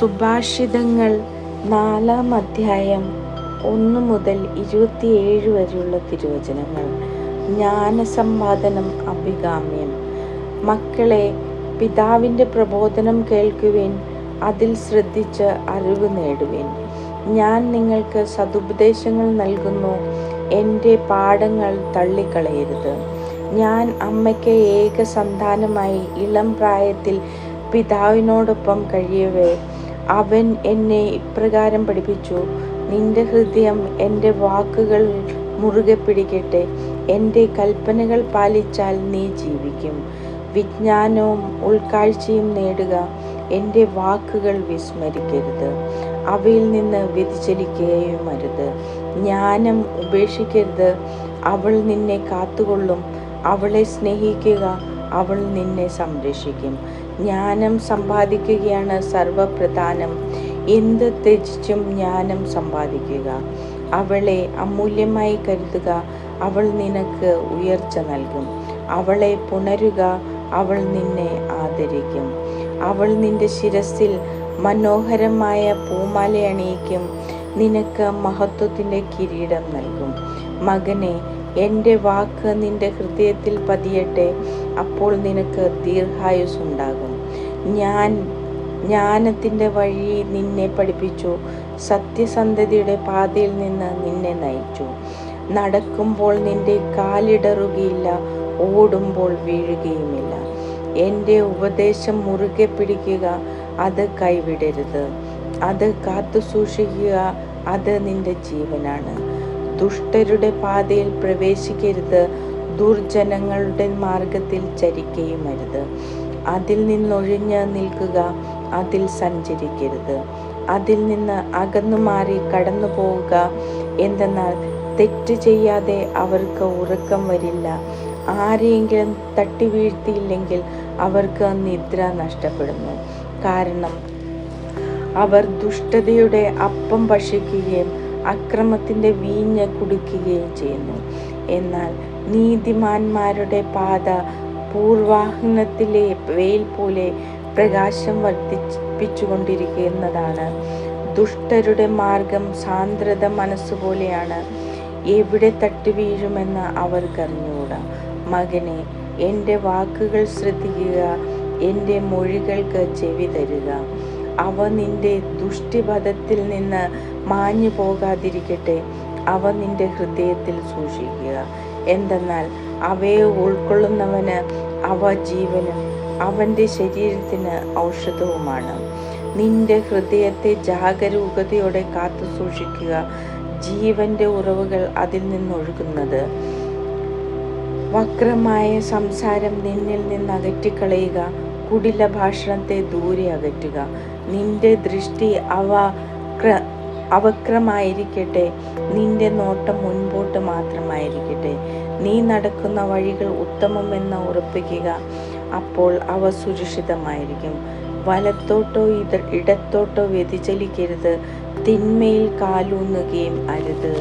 സുഭാഷിതങ്ങൾ നാലാം അധ്യായം ഒന്ന് മുതൽ ഇരുപത്തിയേഴ് വരെയുള്ള തിരുവചനങ്ങൾ. ജ്ഞാനസമ്പാദനം അഭികാമ്യം. മക്കളെ പിതാവിന്റെ പ്രബോധനം കേൾക്കുവിൻ അതിൽ ശ്രദ്ധിച്ച് അറിവ് നേടുവിൻ. ഞാൻ നിങ്ങൾക്ക് സതുപദേശങ്ങൾ നൽകുന്നു എന്റെ പാഠങ്ങൾ തള്ളിക്കളയരുത്. ഞാൻ അമ്മയ്ക്ക് ഏക സന്താനമായി ഇളം പ്രായത്തിൽ പിതാവിനോടൊപ്പം കഴിയവേ. അവൻ എന്നെ ഇപ്രകാരം പഠിപ്പിച്ചു. നിന്റെ ഹൃദയം എന്റെ വാക്കുകൾ മുറുകെ പിടിക്കട്ടെ. എന്റെ കൽപ്പനകൾ പാലിച്ചാൽ നീ ജീവിക്കും. വിജ്ഞാനവും ഉൾക്കാഴ്ചയും നേടുക. എന്റെ വാക്കുകൾ വിസ്മരിക്കരുത്. അവയിൽ നിന്ന് വ്യതിചലിക്കുകയും അരുത്. ജ്ഞാനം ഉപേക്ഷിക്കരുത്. അവൾ നിന്നെ കാത്തുകൊള്ളും. അവളെ സ്നേഹിക്കുക. അവൾ നിന്നെ സംരക്ഷിക്കും. ജ്ഞാനം സമ്പാദിക്കുകയാണ് സർവപ്രധാനം. എന്ത് ത്യജിച്ചും ജ്ഞാനം സമ്പാദിക്കുക. അവളെ അമൂല്യമായി കരുതുക. അവൾ നിനക്ക് ഉയർച്ച നൽകും. അവളെ പുണരുക. അവൾ നിന്നെ ആദരിക്കും. അവൾ നിന്റെ ശിരസിൽ മനോഹരമായ പൂമാല അണിയിക്കും നിനക്ക് മഹത്വത്തിന്റെ കിരീടം നൽകും. മകനെ എന്റെ വാക്ക് നിന്റെ ഹൃദയത്തിൽ പതിയട്ടെ അപ്പോൾ നിനക്ക് ദീർഘായുസ് ഉണ്ടാകും ഞാൻ ജ്ഞാനത്തിന്റെ വഴി നിന്നെ പഠിപ്പിച്ചു സത്യസന്ധതയുടെ പാതയിൽ നിന്ന് നിന്നെ നയിച്ചു. നടക്കുമ്പോൾ നിന്റെ കാലിടറുകയില്ല ഓടുമ്പോൾ വീഴുകയുമില്ല. എന്റെ ഉപദേശം മുറുകെ പിടിക്കുക അത് കൈവിടരുത്. അത് കാത്തു സൂക്ഷിക്കുക അത് നിന്റെ ജീവനാണ്. ദുഷ്ടരുടെ പാതയിൽ പ്രവേശിക്കരുത് ദുർജനങ്ങളുടെ മാർഗത്തിൽ ചരിക്കുകയുമരുത് അതിൽ നിന്നൊഴിഞ്ഞ് നിൽക്കുക അതിൽ സഞ്ചരിക്കരുത്. അതിൽ നിന്ന് അകന്നു മാറി കടന്നു പോവുക എന്തെന്നാൽ തെറ്റ് ചെയ്യാതെ അവർക്ക് ഉറക്കം വരില്ല. ആരെയെങ്കിലും തട്ടി വീഴ്ത്തിയില്ലെങ്കിൽ അവർക്ക് നിദ്ര നഷ്ടപ്പെടുന്നു. കാരണം അവർ ദുഷ്ടതയുടെ അപ്പം ഭക്ഷിക്കുകയും അക്രമത്തിന്റെ വീഞ്ഞ് കുടിക്കുകയും ചെയ്യുന്നു. എന്നാൽ നീതിമാന്മാരുടെ പാത പൂർവാഹനത്തിലെ വെയിൽ പോലെ പ്രകാശം വർദ്ധിപ്പിച്ചുകൊണ്ടിരിക്കുന്നതാണ്. ദുഷ്ടരുടെ മാർഗം സാന്ദ്രത മനസ്സുപോലെയാണ്. എവിടെ തട്ടി വീഴുമെന്ന് അവർക്കറിഞ്ഞുകൂടാ മകനെ എന്റെ വാക്കുകൾ ശ്രദ്ധിക്കുക എന്റെ മൊഴികൾക്ക് ചെവി തരുക. അവ നിന്റെ ദുഷ്ടിപഥത്തിൽ നിന്ന് മാഞ്ഞു പോകാതിരിക്കട്ടെ. അവ നിന്റെ ഹൃദയത്തിൽ സൂക്ഷിക്കുക. എന്തെന്നാൽ അവയെ ഉൾക്കൊള്ളുന്നവന് അവ ജീവനും അവന്റെ ശരീരത്തിന് ഔഷധവുമാണ്. നിന്റെ ഹൃദയത്തെ ജാഗരൂകതയോടെ കാത്തു സൂക്ഷിക്കുക. ജീവന്റെ ഉറവുകൾ അതിൽ നിന്നൊഴുകുന്നത്. വക്രമായ സംസാരം നിന്നിൽ നിന്ന് അകറ്റിക്കളയുക. കുടില ഭാഷണത്തെ ദൂരെ അകറ്റുക. നിന്റെ ദൃഷ്ടി അവ അവക്രമായിരിക്കട്ടെ. നിന്റെ നോട്ടം മുൻപോട്ട് മാത്രമായിരിക്കട്ടെ. നീ നടക്കുന്ന വഴികൾ ഉത്തമമെന്ന് ഉറപ്പിക്കുക. അപ്പോൾ അവ സുരക്ഷിതമായിരിക്കും. വലത്തോട്ടോ ഇത ഇടത്തോട്ടോ വ്യതിചലിക്കരുത്. തിന്മയിൽ കാലൂന്നുകയും അരുത്.